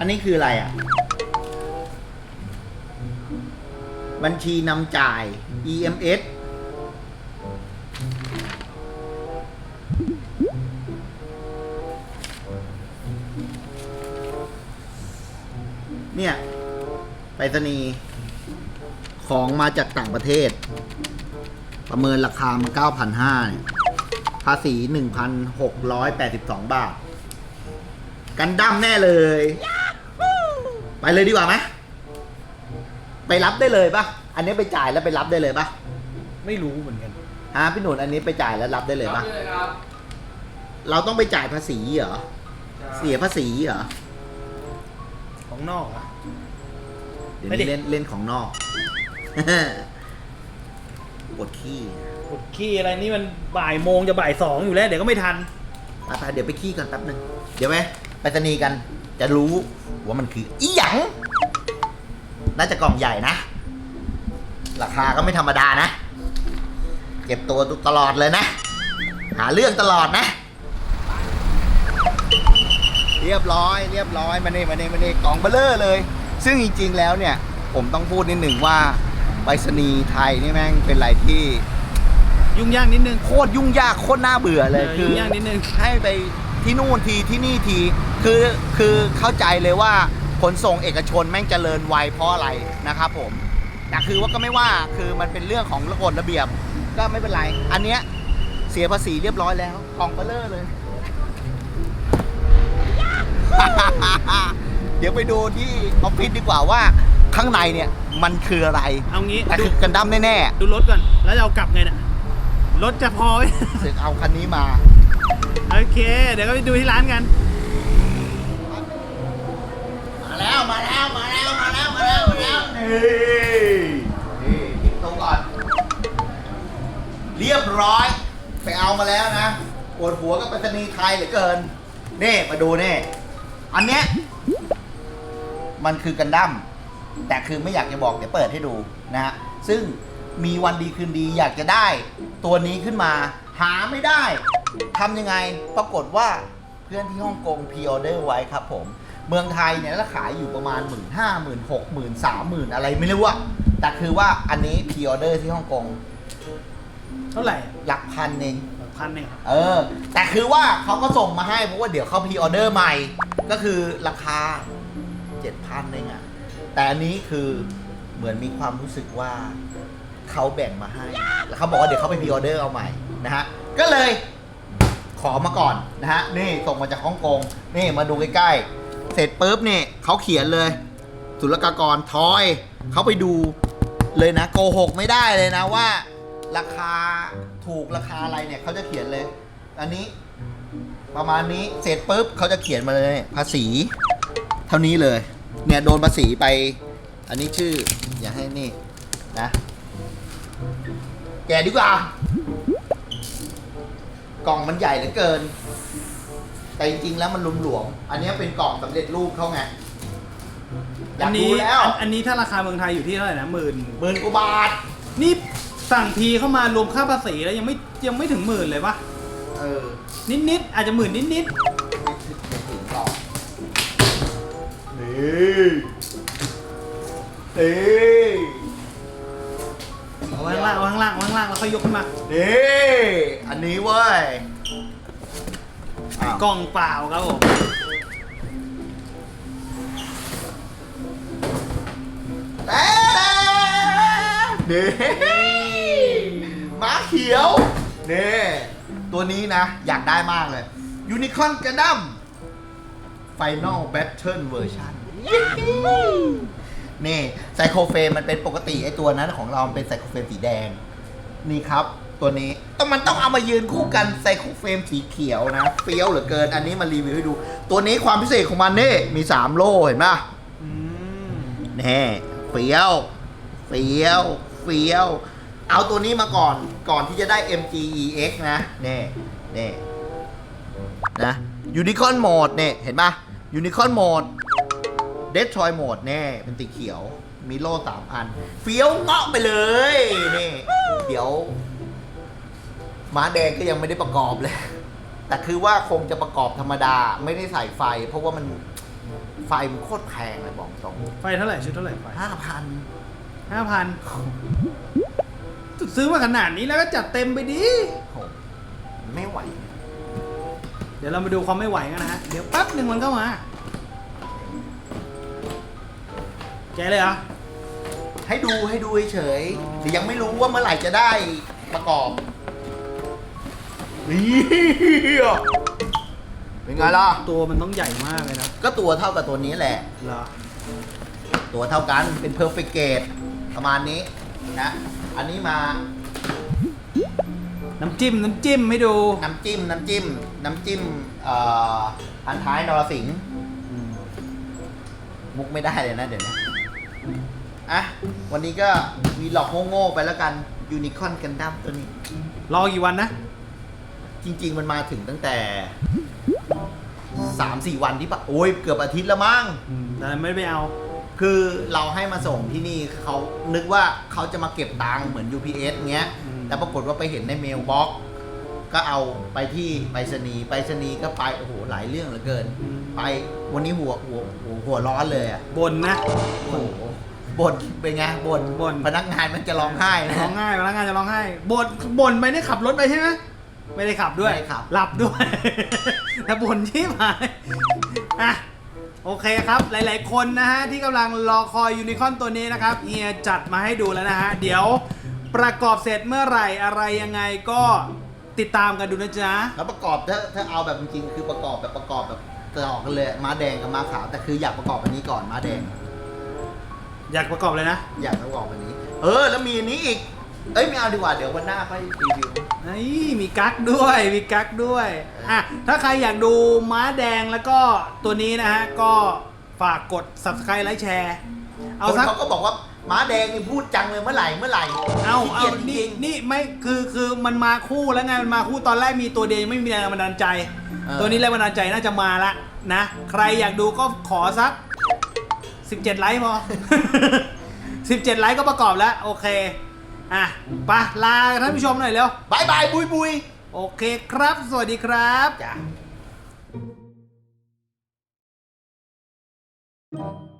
อันนี้คืออะไรอะ บัญชีนำจ่าย EMS เนี่ยไปรษณีย์ของมาจากต่างประเทศ ประเมินราคามัน9,500เนี่ยภาษี 1,682 บาท กันดั้มแน่เลย ไปเลยดีกว่าไหมไปรับได้เลยปะอันนี้ไปจ่ายแล้วไปรับได้เลยปะไม่รู้เหมือนกันฮะพี่หนุนอันนี้ไปจ่ายแล้วรับได้เลยปะรับเลยครับเราต้องไปจ่ายภาษีเหรอเสียภาษีเหรอของนอกอะเดี๋ยวไม่ดินี้เล่นเล่นของนอกปวดขี้กดขี้อะไรนี่มันบ่ายโมงจะบ่ายสองอยู่แล้ว เดี๋ยวก็ไม่ทันไปไปเดี๋ยวไปขี้กันแป๊บนึงเดี๋ยวไป ไปสนีย์กันจะรู้ว่ามันคืออีหยังน่าจะกล่องใหญ่นะ ราคาก็ไม่ธรรมดานะ เก็บตัวตลอดเลยนะ หาเรื่องตลอดนะ เรียบร้อย เรียบร้อยมาเน่มาเน่มาเน่กล่องเบลเลอร์เลย ซึ่งจริงๆแล้วเนี่ย ผมต้องพูดนิดหนึ่งว่าไปรษณีย์ไทยนี่แม่งเป็นอะไรที่ยุ่งยากนิดนึง โคตรยุ่งยากโคตรน่าเบื่อเลยเออคือยุ่งยากนิดนึงให้ไป ที่นู่นทีที่นี่ทีคือคือเข้าใจเลยว่าขนส่งเอกชนแม่งเจริญไวเพราะอะไรนะครับผมแต่คือว่าก็ไม่ว่าคือมันเป็นเรื่องของกฎระเบียบก็ไม่เป็นไร อันเนี้ยเสียภาษีเรียบร้อยแล้วกล่องเบลเลอร์เลย เดี๋ยวไปดูที่ออฟฟิศดีกว่าว่าข้างในเนี่ยมันคืออะไร เอางี้แต่ดูคือกันดั้มแน่ดูรถก่อน แล้วจะเอากลับไงเนี่ยรถจะพอไหมๆสึกเอาคันนี้มา โอเค เดี๋ยวก็ไปดูที่ร้านกัน มาแล้วมาแล้วมาแล้วมาแล้วมาแล้วมาแล้วนี่นี่ทิ้งตรงก่อน เรียบร้อย ไปเอามาแล้วนะปวดหัวกับไปรษณีย์ไทยเหลือเกินนี่มาดูนี่อันเนี้ยมันคือกันดั้มแต่คือไม่อยากจะบอกเดี๋ยวเปิดให้ดูนะฮะซึ่งมีวันดีคืนดีอยากจะได้ ตัวนี้ขึ้นมาหาไม่ได้ ทำยังไงปรากฏว่าเพื่อนที่ฮ่องกงพ r ออเดอร์ไว้ครับผม เมืองไทยเนี่ยราขายอยู่ประมาณ 1 5 0 0 0 0 6 0 0 0 0 3 0 0 0อะไรไม่รู้อะแต่คือว่าอันนี้พ r ออเดอร์ที่ฮ่องกงเท่าไหร่หลักพันเอง พันเองเออ แต่คือว่าเขาก็ส่งมาให้เพราะว่าเดี๋ยวเขาพ r ออเดอร์ใหม่ ก็คือราคา 7,000เองอะแต่อันนี้คือเหมือนมีความรู้สึกว่าเขาแบ่งมาให้ แล้วเขาบอกว่าเดี๋ยวเขาไปพ r ออเดอร์เอาใหม่นะฮะ ก็เลย ขอมาก่อนนะฮะนี่ส่งมาจากฮ่องกงนี่มาดูใกล้ๆเสร็จปุ๊บนี่เขาเขียนเลยศุลกากรทอยเขาไปดูเลยนะโกหกไม่ได้เลยนะว่า ราคาถูกราคาอะไรเนี่ยเขาจะเขียนเลย อันนี้ประมาณนี้เสร็จปุ๊บเขาจะเขียนมาเลยภาษี เท่านี้เลย เนี่ยโดนภาษีไป อันนี้ชื่อ อย่าให้นี่นะ แกดีกว่า กล่องมันใหญ่เหลือเกิน แต่จริงๆแล้วมันหลวมๆอันนี้เป็นกล่องสำเร็จรูปเขาไงอยาอักนดูนี้แล้วอันอันนี้ถ้าราคาเมืองไทยอยู่ที่เท่าไหร่นะหมื่นหมื่นกว่าบาท นี่สั่งทีเข้ามารวมค่าภาษีแล้วยังไม่ยังไม่ถึงหมื่นเลยปะเออ นิดนิดๆอาจจะหมื่นนิดนิดไม่ถึงไม่ถึงหรอกนี่นี่ๆางล่างเอาไว้ข้างล่างเอาไว้ข้างล่างแล้วค่อยยกขึ้นมา นี่อันนี้เว้ยอ้าวกล่องเปล่าครับผมแต่นี่ม้าเขียวนี่ตัวนี้นะ อยากได้มากเลย Unicorn Gundam Final Battle Version นี่ไซโคเฟรมมันเป็นปกติไอตัวนั้นของเรามันเป็นไซโคเฟรมสีแดง นี่ครับ ตัวนี้ต้องมันต้องเอามายืนคู่กันไซโคเฟรมสีเขียวนะเฟี้ยวเหลือเกิน อันนี้มารีวิวให้ดู ตัวนี้ความพิเศษของมันนี่มี 3 โล่เห็นปะอืมแน่เฟี้ยว เฟี้ยว เฟี้ยว เอาตัวนี้มาก่อนก่อนที่จะได้ MGEX นะเน่เน่นะยูนิคอนโหมดเนี่ยเห็นปะยูนิคอนโหมดเด t ทรอยโหมดแน่เป็นสีเขียว มีโล่สามอัน เฟี้ยวเงาะไปเลยนี่เดี๋ยวม้าแดงก็ยังไม่ได้ประกอบเลย แต่คือว่าคงจะประกอบธรรมดาไม่ได้ใส่ไฟ เพราะว่ามันไฟมันโคตรแพงเลยบอกตรงไฟเท่าไหร่ชุดเท่าไหร่ไฟห้าพันห้าพันซื้อมาขนาดนี้แล้วก็จัดเต็มไปดิโหไม่ไหว เดี๋ยวเรามาดูความไม่ไหวกันนะฮะ เดี๋ยวแป๊บหนึ่งมันก็มา กเลยเหรอ ให้ดูให้ดูเฉยๆแต่ยังไม่รู้ว่าเมื่อไหร่จะได้ประกอบนี่เป็นไงล่ะ ตัวมันต้องใหญ่มากเลยนะก็ตัวเท่ากับตัวนี้แหละ เหรอ ตัวเท่ากันเป็น perfect gauge ประมาณนี้นะ อันนี้มาน้ำจิ้ม น้ำจิ้มให้ดูน้ำจิ้มน้ำจิ้มน้ำจิ้มเอ่อพันท้ายนรสิงห์มุกไม่ได้เลยนะเดี๋ยวนี้ อะ วันนี้ก็มีหลอกโง่ๆไปแล้วกันยูนิคอนกันดั้มตัวนี้ รอกี่วันนะ จริง ๆ มันมาถึงตั้งแต่3-4วันที่ปะโอ้ยเกือบอาทิตย์แล้วมั้ง แต่ไม่ไปเอา คือเราให้มาส่งที่นี่เขานึกว่าเขาจะมาเก็บตังค์เหมือน UPS เงี้ย อืม แต่ปรากฏว่าไปเห็นในเมลบ็อกซ์ก็เอาไปที่ไปรษณีย์ไปรษณีย์ก็ไป โอ้โห หลายเรื่องเหลือเกิน ไปวันนี้หัวหัวหัวหัวร้อนเลยอะบนนะ โอ้โห บ่นเป็นไงบ่นบ่น พนักงานมันจะร้องไห้นะ ร้องไห้พนักงานจะร้องไห้บ่นบ่นไปนี่ขับรถไปใช่ไหมไม่ได้ขับด้วยไม่ได้ขับ หลับด้วย แต่บ่นที่หายอะโอเคครับ หลาย ๆ คนนะฮะที่กำลังรอคอยยูนิคอนตัวนี้นะครับเฮียจัดมาให้ดูแล้วนะฮะ เดี๋ยวประกอบเสร็จเมื่อไหร่อะไรยังไงก็ติดตามกันดูนะจ๊ะ แล้วประกอบถ้าถ้าเอาแบบจริงๆคือประกอบแบบประกอบแบบต่อกันเลยม้าแดงกับม้าขาวแต่คืออยากประกอบอันนี้ก่อนม้าแดง อยากประกอบเลยนะอยากประกอบอันนี้ เออ แล้วมีอันนี้อีก เอ้ยไม่เอาดีกว่าเดี๋ยววันหน้าค่อยรีวิวนี่มีกั๊กด้วยมีกั๊กด้วยอะถ้าใครอยากดูม้าแดงแล้วก็ตัวนี้นะฮะ ก็ฝากกด subscribe ไลค์แชร์เอาคนสัก เขาก็บอกว่าม้าแดงนี่พูดจังเลยเมื่อไหร่เมื่อไหร่เอาขี้เอากียจจนี่ริง นี่ไม่คือคือมันมาคู่แล้วไงมันมาคู่ตอนแรกมีตัวเดียวยังไม่มีแรงบันดาลใจ เออ ตัวนี้แรงบันดาลใจน่าจะมาละนะ ใครอยากดูก็ขอสัก 17 ไลค์พอ 17 ไลค์ก็ประกอบแล้ว โอเค อะไปะลาท่านผู้ชมหน่อยเร็ว บายบายบุยบุยโอเคครับ สวัสดีครับ จ้ะ